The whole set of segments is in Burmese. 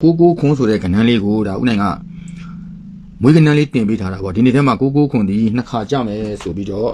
ကိုကိုခွန်းဆိုတဲ့ကဏ္ဍလေးကိုဒါဦးနိုင်ကမွေးကဏ္ဍလေးတင်ပေးထားတာပေါ့ဒီနေ့ထဲမှာကိုကိုခွန်းဒီနှစ်ခါကြမယ်ဆိုပြီးတော့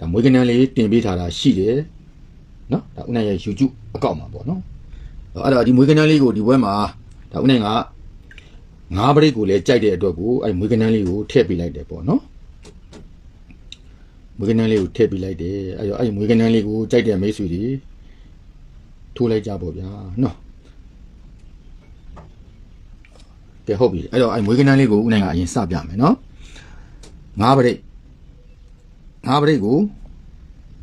ဒါမွေးကဏ္ဍလေးတင်ပေးထားတာရှိတယ်နော်ဒါဦးနိုင်ရဲ့ YouTube အကောင့်မှာပေါ့နော်အဲ့တော့ဒီမွေးကဏ္ဍလေးကိုဒီဘွဲမှာဒါဦးနိုင်ကငါးပရိတ်ကိုလည်းကြိုက်တဲ့အတွက်ကိုအဲ့မွေးကဏ္ဍလေးကိုထည့်ပေးလိုက်တယ်ပေါ့နော်မွေးကဏ္ဍလေးကိုထည့်ပေးလိုက်တယ်အဲ့တော့အဲ့မွေးကဏ္ဍလေးကိုကြိုက်တဲ့မိတ်ဆွေတွေထိုးလိုက်ကြပေါ့ဗျာနော် ကဲဟုတ်ပြီအဲ့တော့အဲ့မွေးကနန်းလေးကိုဦးနိုင်ကအရင်စပြမယ်နော်ငါးပရိတ်ငါးပရိတ်ကို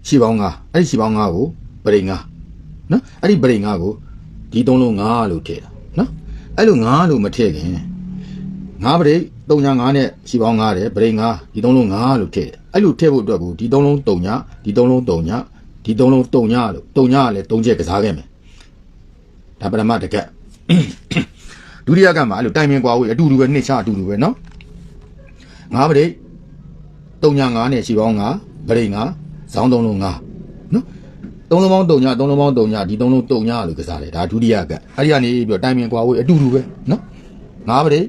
ရှီပေါင်းငါအဲ့ဒီရှီပေါင်းငါကိုပရိတ်ငါနော်အဲ့ဒီပရိတ်ငါကိုဒီသုံးလုံးငါလို့ထည့်တာနော်အဲ့လိုငါလို့မထည့်ခင်ငါးပရိတ်3ညာ5နဲ့ရှီပေါင်း5တယ်ပရိတ်ငါဒီသုံးလုံးငါလို့ထည့်တယ်အဲ့လိုထည့်ဖို့အတွက်ကိုဒီသုံးလုံး3ညာဒီသုံးလုံး3ညာဒီသုံးလုံး3ညာလို့3ညာကလည်း3ချက်ကစားခဲ့မယ်ဒါပရမတကက် ဒုတိယကမှာအဲ့လိုတိုင်ပင်ကွာဝေးအတူတူပဲနှစ်ချအတူတူပဲเนาะငါးပရိတ်3ညာ5နဲ့ရှိပေါင်း5ပရိတ်5ဇောင်း3လုံး5เนาะသုံးလုံးပေါင်း3ညာ3လုံးပေါင်း3ညာဒီ3လုံး3ညာလို့ကစားတယ်ဒါဒုတိယကအဲ့ဒီကနေပြီးတော့တိုင်ပင်ကွာဝေးအတူတူပဲเนาะငါးပရိတ်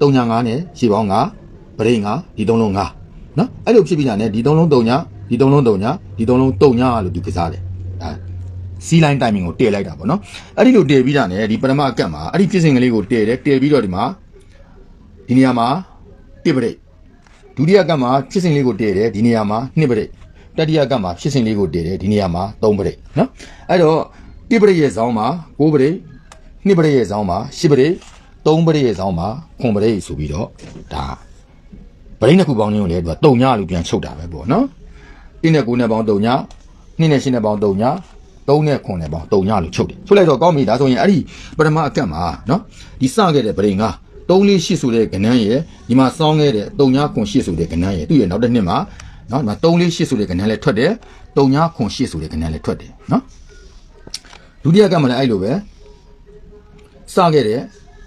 3ညာ5နဲ့ရှိပေါင်း5ပရိတ်5ဒီ3လုံး5เนาะအဲ့လိုဖြစ်ပြီးတာ ਨੇ ဒီ3လုံး3ညာဒီ3လုံး3ညာဒီ3လုံး3ညာလို့သူကစားတယ်ဒါ စီလိုင်းတိုင်မင်ကိုတည်လိုက်တာပေါ့နော်အဲ့ဒီလိုတည်ပြီးတာ ਨੇ ဒီပရမအကတ်မှာအဲ့ဒီဖြစ်စဉ်ကလေးကိုတည်တယ်တည်ပြီးတော့ဒီမှာဒီနေရာမှာတစ်ပရိတ်ဒုတိယကတ်မှာဖြစ်စဉ်လေးကိုတည်တယ်ဒီနေရာမှာနှစ်ပရိတ်တတိယကတ်မှာဖြစ်စဉ်လေးကိုတည်တယ်ဒီနေရာမှာသုံးပရိတ်နော်အဲ့တော့တစ်ပရိတ်ရဲ့ဇောင်းမှာကိုးပရိတ်နှစ်ပရိတ်ရဲ့ဇောင်းမှာရှစ်ပရိတ်သုံးပရိတ်ရဲ့ဇောင်းမှာခွန်ပရိတ်ဆိုပြီးတော့ဒါပရိတ်နှစ်ခုပေါင်းခြင်းကိုလည်းသူကတုံညလို့ပြန်ချုပ်တာပဲပေါ့နော်တင်းနဲ့ကိုးနဲ့ပေါင်းတုံညနှစ်နဲ့ရှစ်နဲ့ပေါင်းတုံည 3နဲ့9နဲ့ပေါင်း3ညလို့ချုပ်တယ်ချုပ်လိုက်တော့ကောင်းပြီဒါဆိုရင်အဲ့ဒီပထမအကတ်မှာနော်ဒီစခဲ့တဲ့ပရိငါ3လေး8ဆိုတဲ့ကဏ္ဍရဲ့ဒီမှာစောင်းခဲ့တဲ့3ည9 8ဆိုတဲ့ကဏ္ဍရဲ့သူ့ရဲ့နောက်တစ်နှစ်မှာနော်ဒီမှာ3လေး8ဆိုတဲ့ကဏ္ဍလည်းထွက်တယ်3ည9 8ဆိုတဲ့ကဏ္ဍလည်းထွက်တယ်နော်ဒုတိယကတ်မှာလည်းအဲ့လိုပဲစခဲ့တဲ့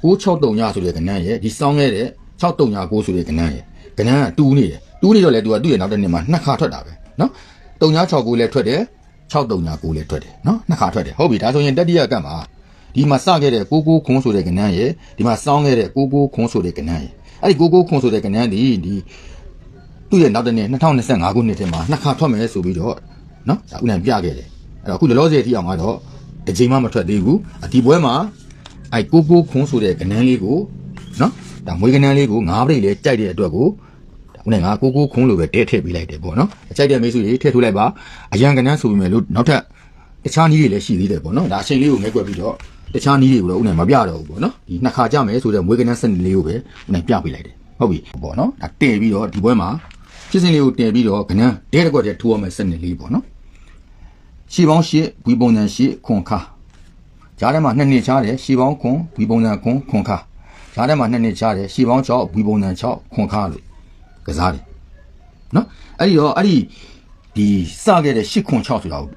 963ညဆိုတဲ့ကဏ္ဍရဲ့ဒီစောင်းခဲ့တဲ့63ည9ဆိုတဲ့ကဏ္ဍရဲ့ကဏ္ဍကတူးနေတယ်တူးနေတော့လေသူကသူ့ရဲ့နောက်တစ်နှစ်မှာနှစ်ခါထွက်တာပဲနော်3ည69လည်းထွက်တယ် 6339လည်းထွက်တယ်နော်နှစ်ခါထွက်တယ်ဟုတ်ပြီဒါဆိုရင်တတိယကတ်မှာဒီမှာစခဲ့တဲ့99ခွန်းဆိုတဲ့ကဏ္ဍရဲ့ဒီမှာစောင်းခဲ့တဲ့99ခွန်းဆိုတဲ့ကဏ္ဍရဲ့အဲ့ဒီ99ခွန်းဆိုတဲ့ကဏ္ဍဒီဒီသူ့ရဲ့နောက်တစ်နေ့2025ခုနှစ်ထဲမှာနှစ်ခါထွက်မယ်ဆိုပြီးတော့နော်ဒါဥနိုင်ပြခဲ့တယ်အဲ့တော့အခုလောလောဆယ်အထိအောင်ကတော့တစ်ချိန်မှမထွက်သေးဘူးအဒီပွဲမှာအဲ့99ခွန်းဆိုတဲ့ကဏ္ဍလေးကိုနော်ဒါမွေးကဏ္ဍလေးကို၅ပြိတ်လေးကြိုက်တဲ့အတွက်ကို ဦးနဲ့ငါကိုကိုခုံးလိုပဲတဲထည့်ပေးလိုက်တယ်ပေါ့နော်အကြိုက်တဲ့မိတ်ဆွေတွေထည့်ထိုးလိုက်ပါအရန်ကနန်းဆိုပြီးမယ်လို့နောက်ထပ်တခြားနည်းတွေလည်းရှိသေးတယ်ပေါ့နော်ဒါအချိန်လေးကိုငဲကွက်ပြီးတော့တခြားနည်းတွေကိုတော့ဦးနဲ့မပြတော့ဘူးပေါ့နော်ဒီနှစ်ခါကြမယ်ဆိုတော့မွေးကနန်းစနစ်လေးကိုပဲဦးနဲ့ပြပေးလိုက်တယ်ဟုတ်ပြီပေါ့နော်ဒါတည့်ပြီးတော့ဒီဘွဲမှာဖြစ်စဉ်လေးကိုတည့်ပြီးတော့ကနန်းဒဲတစ်ကွက်တည်းထိုးရမယ်စနစ်လေးပေါ့နော်ရှီပေါင်းရှစ်ဝီပုံစံရှစ်ခွန်ခါဂျားထဲမှာနှစ်နှစ်ချားတယ်ရှီပေါင်းခွန်ဝီပုံစံခွန်ခွန်ခါဂျားထဲမှာနှစ်နှစ်ချားတယ်ရှီပေါင်း6ဝီပုံစံ6ခွန်ခါလို့ ကစားတယ်နော်အဲ့ဒီတော့အဲ့ဒီဒီစခဲ့တဲ့8ခွန်6ဆိုတာကို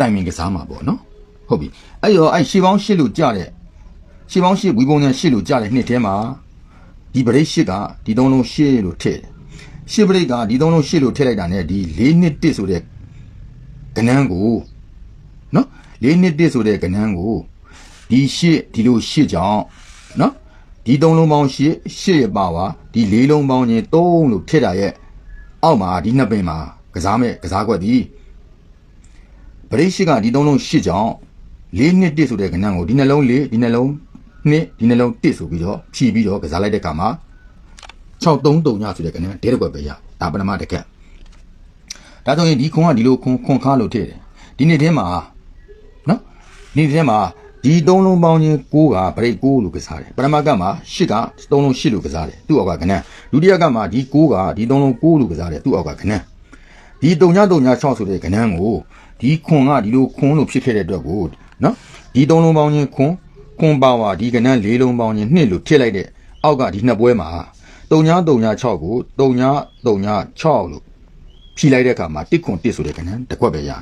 တိုင်ပင်ကစားမှာပေါ့နော်ဟုတ်ပြီအဲ့ဒီတော့အဲ့ရှေးပေါင်း8လို့ကြတဲ့ရှေးပေါင်း8ဝီပုံစံ8လို့ကြတဲ့နှစ်ထဲမှာဒီပရိတ်8ကဒီသုံးလုံး8လို့ထည့်တယ်ရှစ်ပရိတ်ကဒီသုံးလုံး8လို့ထည့်လိုက်တာ ਨੇ ဒီ4နှစ်1ဆိုတဲ့ကဏ္ဍကိုနော်4နှစ်1ဆိုတဲ့ကဏ္ဍကိုဒီ8ဒီလို8ကြောင့်နော် ဒီသုံးလုံးပေါင်း8 8ရပါပါဒီ၄လုံးပေါင်းချင်း3လို့ထည့်တာရဲ့အောက်မှာဒီနှစ်ပင်မှာကစားမဲ့ကစားကွက်ဒီပရိရှိကဒီသုံးလုံးရှစ်ကြောင်၄နှစ်တစ်ဆိုတဲ့ကဏ္ဍကိုဒီနှလုံး၄ဒီနှလုံးနှစ်ဒီနှလုံးတစ်ဆိုပြီးတော့ဖြီးပြီးတော့ကစားလိုက်တဲ့အခါမှာ633ညဆိုတဲ့ကဏ္ဍဒဲတစ်ကွက်ပဲရဒါပထမတစ်ကက်ဒါဆိုရင်ဒီခွန်ကဒီလိုခွန်ခွန်ခါလို့ထည့်တယ်ဒီနေ့ထဲမှာနော်ဒီနေ့ထဲမှာ ဒီသုံးလုံးပေါင်းချင်း6ကပရိတ်6လို့ကစားတယ်ပထမကမှာ8ကသုံးလုံး8လို့ကစားတယ်သူ့အောက်ကကဏ္ဍဒုတိယကမှာဒီ6ကဒီသုံးလုံး6လို့ကစားတယ်သူ့အောက်ကကဏ္ဍဒီ3ည3ည6ဆိုတဲ့ကဏ္ဍကိုဒီခွန်ကဒီလိုခွန်လို့ဖြစ်ခဲ့တဲ့အတွက်ကိုနော်ဒီသုံးလုံးပေါင်းချင်းခွန်ခွန်ပါဝါဒီကဏ္ဍ၄လုံးပေါင်းချင်း2လို့ထည့်လိုက်တဲ့အောက်ကဒီနှစ်ပွဲမှာ3ည3ည6ကို3ည3ည6လို့ဖြီးလိုက်တဲ့အခါမှာတစ်ခွန်တစ်ဆိုတဲ့ကဏ္ဍတစ်ခွက်ပဲရတယ်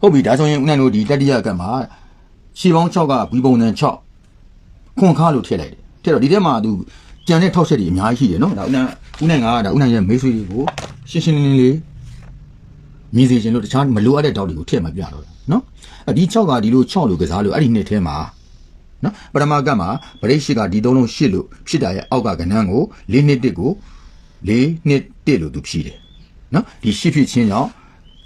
ဟုတ်ပြီဒါဆိုရင်ဦးနိုင်တို့ဒီတတိယကတ်မှာ ရှီပေါင်း6ကဘီပုံစံ6ခွန်ခါလို့ထည့်လိုက်တယ်ထည့်တော့ဒီထဲမှာသူကြံတဲ့ထောက်ချက်တွေအများကြီးရှိတယ်နော်ဒါဦးနိုင်ဦးနိုင်ကဒါဦးနိုင်ရဲ့မိတ်ဆွေတွေကိုရှင်းရှင်းလင်းလင်းလေးမြည်စေခြင်းလို့တခြားမလိုအပ်တဲ့တောက်တွေကိုထည့်မပြတော့ဘူးနော်အဲ့ဒီ6ကဒီလို6လို့ကစားလို့အဲ့ဒီနှစ်ထဲမှာနော်ပထမကမှာဗရိတ်ရှိကဒီသုံးလုံးရှစ်လို့ဖြစ်တာရဲ့အောက်ကကဏ္ဍကို၄နှစ်တစ်ကို၄နှစ်တစ်လို့သူဖြည့်တယ်နော်ဒီရှစ်ဖြစ်ချင်းကြောင့်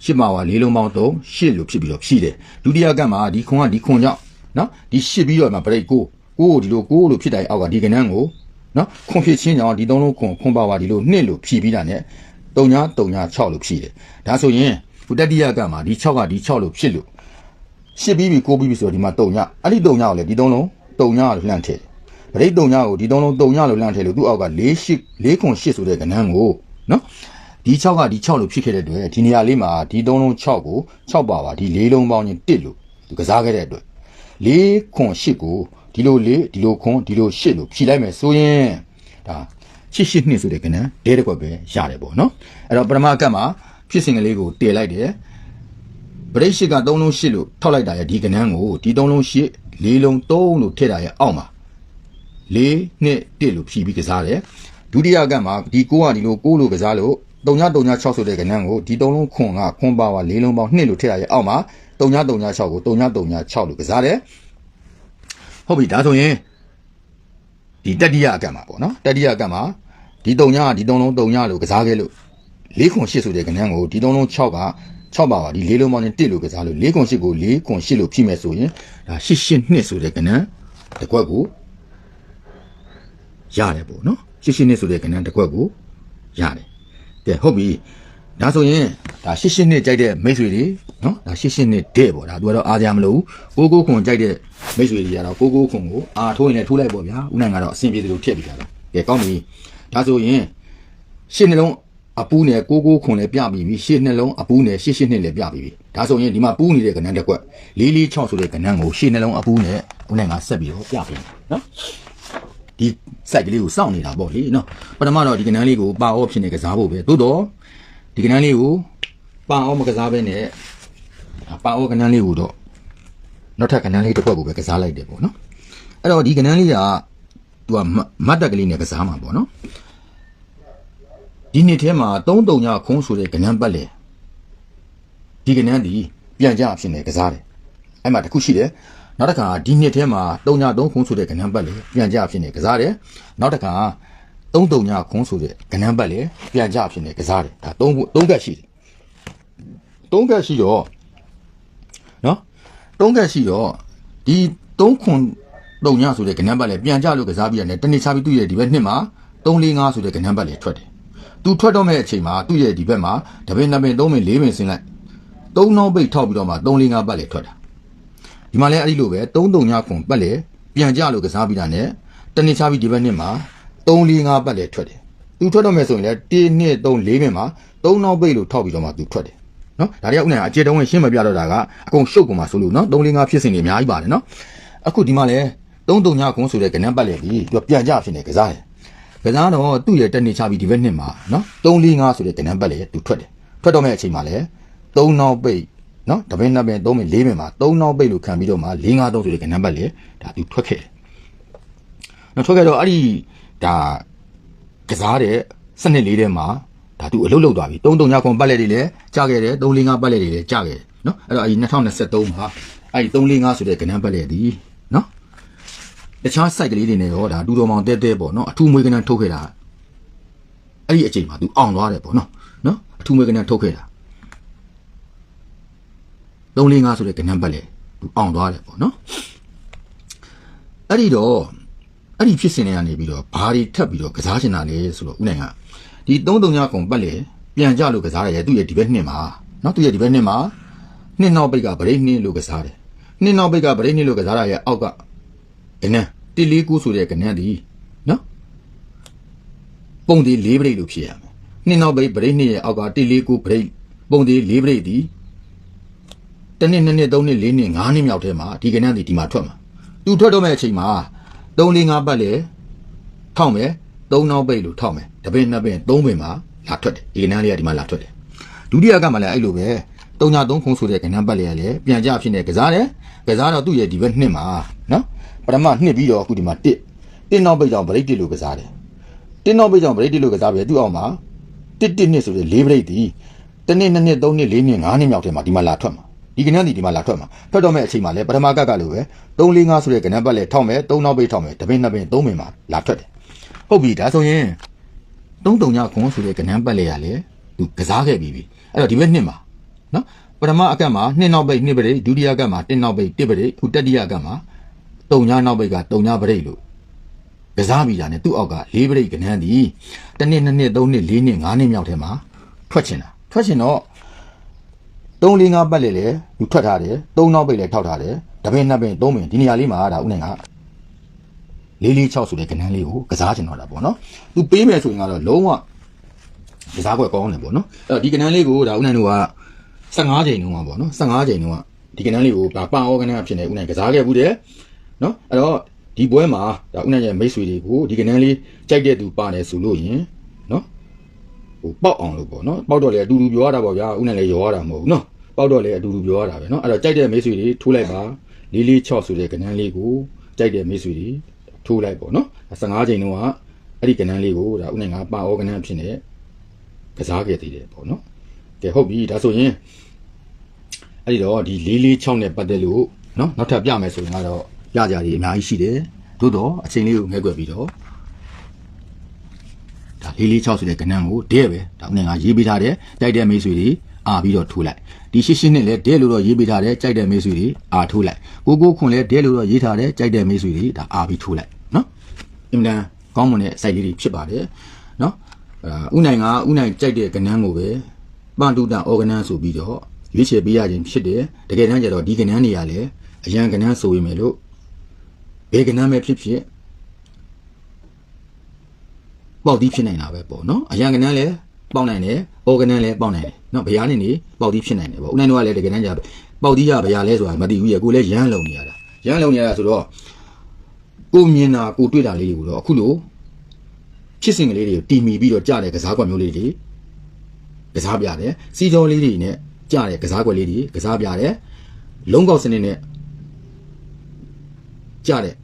ရှစ်မှာဝါလေးလုံးပေါင်း3ရှစ်လို့ဖြစ်ပြီးတော့ဖြည့်တယ်ဒုတိယကမှာဒီခွန်ကဒီခွန်ကြောင့်နော်ဒီရှစ်ပြီးတော့မှဗရိတ်ကိုကိုကိုဒီလိုကိုလို့ဖြစ်တာရဲ့အောက်ကဒီကဏ္ဍကိုနော်ခွန်ဖြစ်ချင်းကြောင့်ဒီသုံးလုံးခွန်ခွန်ပါဝါဒီလိုနှစ်လို့ဖြည့်ပြီးတာ ਨੇ 3ည3ည6လို့ဖြည့်တယ်ဒါဆိုရင်ဘုတတိယကမှာဒီ6ကဒီ6လို့ဖြစ်လို့ရှစ်ပြီးပြီကိုပြီးပြီဆိုတော့ဒီမှာတုံညအဲ့ဒီတုံညကိုလည်းဒီသုံးလုံးတုံညလို့လှမ်းထည့်ပရိတ်တုံညကိုဒီသုံးလုံးတုံညလို့လှမ်းထည့်လို့သူ့အောက်က၄ရှစ်၄ခွန်ရှစ်ဆိုတဲ့ကဏ္ဍကိုနော် ဒီ6ကဒီ6လို့ဖြစ်ခဲ့တဲ့အတွက်ဒီနေရာလေးမှာဒီသုံးလုံး6ကို6ပါပါဒီ၄လုံးပေါင်းချင်း1လို့သူကစားခဲ့တဲ့အတွက်၄ခွန်ရှစ်ကိုဒီလို၄ဒီလိုခွန်ဒီလိုရှစ်လို့ဖြည့်လိုက်မယ်ဆိုရင်ဒါရှစ်ရှစ်နှစ်ဆိုတဲ့ကဏ္ဍဒဲတစ်ခွက်ပဲရတယ်ပေါ့နော်အဲ့တော့ပထမကတ်မှာဖြစ်စဉ်ကလေးကိုတည်လိုက်တယ်ဗရိတ်ရှိက3လုံး8လို့ထောက်လိုက်တာရဲ့ဒီကဏ္ဍကိုဒီ3လုံး8 4လုံး3လို့ထည့်တာရဲ့အောက်မှာ4နှစ်1လို့ဖြည့်ပြီးကစားတယ်ဒုတိယကံမှာဒီ9ကဒီလို9လို့ကစားလို့ 3936ဆိုတဲ့ကဏ္ဍကိုဒီ3လုံးခွန်ကခွန်ပါဝါ4လုံးပေါင်း2လို့ထည့်တာရဲ့အောက်မှာ3936ကို3936လို့ကစားတယ်ဟုတ်ပြီဒါဆိုရင်ဒီတတိယအကံမှာပေါ့နော်တတိယအကံမှာဒီ3ညဒီ3လုံး3ညလို့ကစားခဲ့လို့၄ခွန်8ဆိုတဲ့ကဏ္ဍကိုဒီလုံးလုံး6က6ပါပါဒီ၄လုံးပေါင်းနဲ့1လို့ကစားလို့၄ခွန်8ကို၄ခွန်8လို့ဖြည့်မယ်ဆိုရင်ဒါ8 8နှစ်ဆိုတဲ့ကဏ္ဍတစ်ခွက်ကိုရတယ်ပေါ့နော်8 8နှစ်ဆိုတဲ့ကဏ္ဍတစ်ခွက်ကိုရတယ် ကဲဟုတ်ပြီဒါဆိုရင်ဒါ8 8နှစ်ကြိုက်တဲ့မိတ်ဆွေတွေနော်ဒါ8 8နှစ်တဲ့ပေါ့ဒါသူကတော့အားကြမလို့ကိုကိုခွန်ကြိုက်တဲ့မိတ်ဆွေတွေကတော့ကိုကိုခွန်ကိုအာထိုးရင်လည်းထိုးလိုက်ပေါ့ဗျာဦးနိုင်ကတော့အဆင်ပြေတယ်လို့ထည့်ပြီးတာတော့ကဲကောင်းပြီဒါဆိုရင်ရှစ်နှလုံးအပူးနဲ့ကိုကိုခွန်လည်းပြပြီးပြီရှစ်နှလုံးအပူးနဲ့ရှစ်ရှစ်နှစ်လည်းပြပြီးပြီဒါဆိုရင်ဒီမှာပူးနေတဲ့ကဏ္ဍတစ်ခွက်လေးလေး6ဆိုတဲ့ကဏ္ဍကိုရှစ်နှလုံးအပူးနဲ့ဦးနဲ့ငါဆက်ပြီးတော့ပြပြီးနော် ဒီ site ကလေးကိုစောင့်နေတာပေါ့လေနော်ပထမတော့ဒီကဏ္ဍလေးကိုပါအောဖြစ်နေကစားဖို့ပဲသို့တော့ဒီကဏ္ဍလေးကိုပါအောမကစားဘဲနဲ့ပါအောကဏ္ဍလေးကိုတော့နောက်ထပ်ကဏ္ဍလေးတစ်ခွက်ကိုပဲကစားလိုက်တယ်ပေါ့နော်အဲ့တော့ဒီကဏ္ဍလေးကသူကမတ်တက်ကလေးနဲ့ကစားမှာပေါ့နော်ဒီနှစ်ထဲမှာ3တုံညခုံးဆိုတဲ့ကဏ္ဍပတ်လေဒီကဏ္ဍဒီပြန်ကြအဖြစ်နေကစားတယ်အဲ့မှာတစ်ခုရှိတယ် နောက်တစ်ခါဒီနှစ်ထဲမှာ3ည3ခုံးဆိုတဲ့ကဏ္ဍပတ်လေပြန်ကြအဖြစ်နေကစားတယ်နောက်တစ်ခါ3တုံညခုံးဆိုတဲ့ကဏ္ဍပတ်လေပြန်ကြအဖြစ်နေကစားတယ်ဒါ3ခု3ကတ်ရှိတယ်3ကတ်ရှိတော့နော်3ကတ်ရှိတော့ဒီ3ခွန်တုံညဆိုတဲ့ကဏ္ဍပတ်လေပြန်ကြလို့ကစားပြီးရတယ်တနေ့ချပြီးသူ့ရဲ့ဒီဘက်နှစ်မှာ345ဆိုတဲ့ကဏ္ဍပတ်လေထွက်တယ်သူထွက်တော့မဲ့အချိန်မှာသူ့ရဲ့ဒီဘက်မှာတပင်းနှစ်ပင်သုံးပင်လေးပင်ဆင်းလိုက်သုံးနှောင်းပိတ်ထောက်ပြီးတော့မှ3 4 5ပတ်လေထွက်တာ ဒီမှာလည်းအဲ့ဒီလိုပဲ3 3ညခွန်ပတ်လေပြန်ကြလို့ကစားပြီးတာ ਨੇ တနည်းချပြီးဒီဘက်နှစ်မှာ3 4 5ပတ်လေထွက်တယ်သူထွက်တော့မဲ့ဆိုရင်လည်း1 2 3 4ပင်မှာ3နှောင်းပိတ်လို့ထောက်ပြီးတော့မှသူထွက်တယ်နော်ဒါတွေကဥနိုင်အကျေတုံးဝင်ရှင်းမပြတော့တာကအကုန်ရှုပ်ကုန်မှာဆိုလို့နော်3 4 5ဖြစ်စဉ်တွေအများကြီးပါတယ်နော်အခုဒီမှာလည်း3 3ညခွန်ဆိုတဲ့ကဏ္ဍပတ်လေပြီးသူပြန်ကြဖြစ်နေကစားတယ်ကစားတော့သူ့ရဲ့တက်နေချပြီးဒီဘက်နှစ်မှာနော်3 4 5ဆိုတဲ့ကဏ္ဍပတ်လေသူထွက်တယ်ထွက်တော့မဲ့အချိန်မှာလည်း3နောက်ပိတ် နော်တပင်းနှစ်ပင်3ပင်4ပင်မှာ3နောက်ပိတ်လို့ခံပြီးတော့မှ4 5 3ဆိုတဲ့ကဏ္ဍပတ်လေဒါသူထွက်ခဲ့တယ်နော်ထွက်ခဲ့တော့အဲ့ဒီဒါကစားတဲ့စနစ်လေးထဲမှာဒါသူအလုတ်လုတ်သွားပြီ3 3ညခွန်ပတ်လေတွေလည်းကြာခဲ့တယ်3 4 5ပတ်လေတွေလည်းကြာခဲ့တယ်နော်အဲ့တော့အဲ့ဒီ2023မှာအဲ့ဒီ3 4 5ဆိုတဲ့ကဏ္ဍပတ်လေဒီနော်တခြား site ကလေးတွေနဲ့ရောဒါဒူတော်မောင်တဲတဲပေါ့နော်အထူးမွေးကနန်းထုတ်ခဲ့တာအဲ့ဒီအချိန်မှာ तू အောင်သွားတယ်ပေါ့နော်နော်အထူးမွေးကနန်းထုတ်ခဲ့တာ 345ဆိုတဲ့ကနန်းပတ်လေ तू အောင်သွားတယ်ပေါ့နော်အဲ့ဒီတော့အဲ့ဒီဖြစ်စဉ်တွေကနေပြီးတော့ဘာတွေထပ်ပြီးတော့ကစားချင်တာလဲဆိုတော့ဥနိုင်ကဒီ339ကုံပတ်လေပြန်ကြလို့ကစားရတယ်သူ့ရဲ့ဒီဘက်နှစ်မှာနော်သူ့ရဲ့ဒီဘက်နှစ်မှာနှစ်နောက်ပိတ်ကဗရိတ်နှစ်လို့ကစားတယ်နှစ်နောက်ပိတ်ကဗရိတ်နှစ်လို့ကစားရရဲ့အောက်ကကနန်းတိလေးကူဆိုတဲ့ကနန်းဒီနော်ပုံဒီ၄ပရိတ်လို့ဖြစ်ရမယ်နှစ်နောက်ပိတ်ပရိတ်နှစ်ရဲ့အောက်ကတိလေးကူပရိတ်ပုံဒီ၄ပရိတ်ဒီ တစ်နှစ်နှစ်နှစ်သုံးနှစ်လေးနှစ်ငါးနှစ်မြောက်ထဲမှာဒီကနန်းဒီဒီမှာထွက်မှာသူထွက်တော့မဲ့အချိန်မှာ3 4 5ပတ်လေထောက်မယ်3နောက်ပိတ်လို့ထောက်မယ်တပင်းနှစ်ပင်း3ပင်မှာလာထွက်တယ်ဒီကနန်းလေးကဒီမှာလာထွက်တယ်ဒုတိယကမှလည်းအဲ့လိုပဲ3ည3ခုံးဆိုတဲ့ကနန်းပတ်လေကလည်းပြန်ကြဖြစ်နေကစားတယ်ကစားတော့သူ့ရဲ့ဒီဘက်နှစ်မှာနော်ပထမနှစ်ပြီးတော့အခုဒီမှာ1 1နောက်ပိတ်ကြောင့်ဗရိတ်1လို့ကစားတယ်1နောက်ပိတ်ကြောင့်ဗရိတ်1လို့ကစားပြီးသူ့အောင်မှာ1 1နှစ်ဆိုတဲ့4ဗရိတ်ဒီတစ်နှစ်နှစ်နှစ်သုံးနှစ်လေးနှစ်ငါးနှစ်မြောက်ထဲမှာဒီမှာလာထွက်မှာ ဒီကနန်းဒီဒီမှာလာထွက်မှာထွက်တော့မဲ့အချိန်မှာလဲပထမကကလိုပဲ3 4 5ဆိုတဲ့ကနန်းပတ်လဲထောက်မယ်3နောက်ပိတ်ထောက်မယ်တပင်းနှစ်ပင်း3ပင်မှာလာထွက်တယ်ဟုတ်ပြီဒါဆိုရင်3တုံညခွန်ဆိုတဲ့ကနန်းပတ်လဲရလဲသူကစားခဲ့ပြီးပြီအဲ့တော့ဒီဘက်နှစ်မှာနော်ပထမအကတ်မှာနှစ်နောက်ပိတ်နှစ်ပရိဒုတိယအကတ်မှာတစ်နောက်ပိတ်တစ်ပရိခုတတိယအကတ်မှာတုံညနောက်ပိတ်ကတုံညပရိလို့ကစားပြီးတာနဲ့သူ့အောက်ကလေးပရိတ်ကနန်းသည်တစ်နှစ်နှစ်နှစ်သုံးနှစ်လေးနှစ်ငါးနှစ်မြောက်ထဲမှာထွက်ချင်တာထွက်ချင်တော့ 3 4 5ပတ်လေလေသူထွက်ထားတယ်3နောက်ပိတ်လေထောက်ထားတယ်တပင်းနှစ်ပင်သုံးပင်ဒီနေရာလေးမှာဒါဥနိုင်ကလေးလေး6ဆိုတဲ့ကနန်းလေးကိုကစားချင်တော့တာပေါ့နော်သူပေးမယ်ဆိုရင်ကတော့လုံးဝကစားကွက်ကောင်းတယ်ပေါ့နော်အဲ့တော့ဒီကနန်းလေးကိုဒါဥနိုင်တို့က15ချိန်တုန်းကပေါ့နော်15ချိန်တုန်းကဒီကနန်းလေးကိုဒါပန်အောကနန်းအဖြစ်နဲ့ဥနိုင်ကစားခဲ့ဘူးတယ်နော်အဲ့တော့ဒီပွဲမှာဒါဥနိုင်ရဲ့မိတ်ဆွေတွေကိုဒီကနန်းလေးကြိုက်တဲ့သူပါတယ်ဆိုလို့ရင်နော် ဟိုပေါက်အောင်လို့ပေါ့နော်ပေါက်တော့လေအတူတူပြောရတာပေါ့ဗျာဥနဲ့လည်းရောရတာမဟုတ်ဘူးနော်ပေါက်တော့လေအတူတူပြောရတာပဲနော်အဲ့တော့ကြိုက်တဲ့မိတ်ဆွေတွေထိုးလိုက်ပါလေးလေးချော့ဆိုတဲ့ကဏန်းလေးကိုကြိုက်တဲ့မိတ်ဆွေတွေထိုးလိုက်ပေါ့နော်15ချိန်တော့အဲ့ဒီကဏန်းလေးကိုဒါဥနဲ့ငါပါဩကဏန်းဖြစ်နေကစားခဲ့သေးတယ်ပေါ့နော်ကဲဟုတ်ပြီဒါဆိုရင်အဲ့ဒီတော့ဒီလေးလေးချော့နဲ့ပတ်သက်လို့နော်နောက်ထပ်ပြမယ်ဆိုရင်တော့ရကြရည်အများကြီးရှိတယ်သို့တော့အချိန်လေးကိုငှဲ့ွက်ပြီးတော့ ဒါလေးလေး6ဆိုတဲ့ကဏ္ဍကိုဒဲပဲဒါနဲ့ငါရေးပေးထားတယ်တိုက်တဲ့မိတ်ဆွေတွေအာပြီးတော့ထိုးလိုက်ဒီရှင်းရှင်းနဲ့လည်းဒဲလို့တော့ရေးပေးထားတယ်ကြိုက်တဲ့မိတ်ဆွေတွေအာထိုးလိုက်ကိုကိုခွန်လည်းဒဲလို့တော့ရေးထားတယ်ကြိုက်တဲ့မိတ်ဆွေတွေဒါအာပြီးထိုးလိုက်နော်အင်မတန်ကောင်းမွန်တဲ့ site လေးတွေဖြစ်ပါတယ်နော်အဲဥနိုင်ကဥနိုင်ကြိုက်တဲ့ကဏ္ဍကိုပဲပန်တူတန် organan ဆိုပြီးတော့ရွေးချယ်ပေးရခြင်းဖြစ်တယ်တကယ်တမ်းကျတော့ဒီကဏ္ဍနေရာလည်းအရန်ကဏ္ဍဆိုရင်မယ်လို့ဘယ်ကဏ္ဍပဲဖြစ်ဖြစ် ပေါက်သီးဖြစ်နိုင်တာပဲပေါ့နော်အရန်ကဏ္ဍလည်းပေါက်နိုင်တယ်အော်ကဏ္ဍလည်းပေါက်နိုင်တယ်နော်ဘရားနေနေပေါက်သီးဖြစ်နိုင်တယ်ပေါ့ဦးနိုင်တို့ကလည်းတကယ်တမ်းကျပေါက်သီးရဘရားလဲဆိုတာမသိဘူးရကိုလည်းရမ်းလုံနေရတာရမ်းလုံနေရတာဆိုတော့ကိုမြင်တာကိုတွေ့တာလေးတွေကိုတော့အခုလို့ဖြစ်စဉ်ကလေးတွေကိုတီမီပြီးတော့ကြားတဲ့ကစားကွက်မျိုးလေးတွေကစားပြတယ်စီကြောလေးတွေနဲ့ကြတဲ့ကစားကွက်လေးတွေကစားပြတယ်လုံးကောက်စနစ်နဲ့ကြတဲ့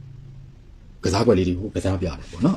ကစားကွက်လေးတွေကိုကစားပြတယ်ပေါ့နော်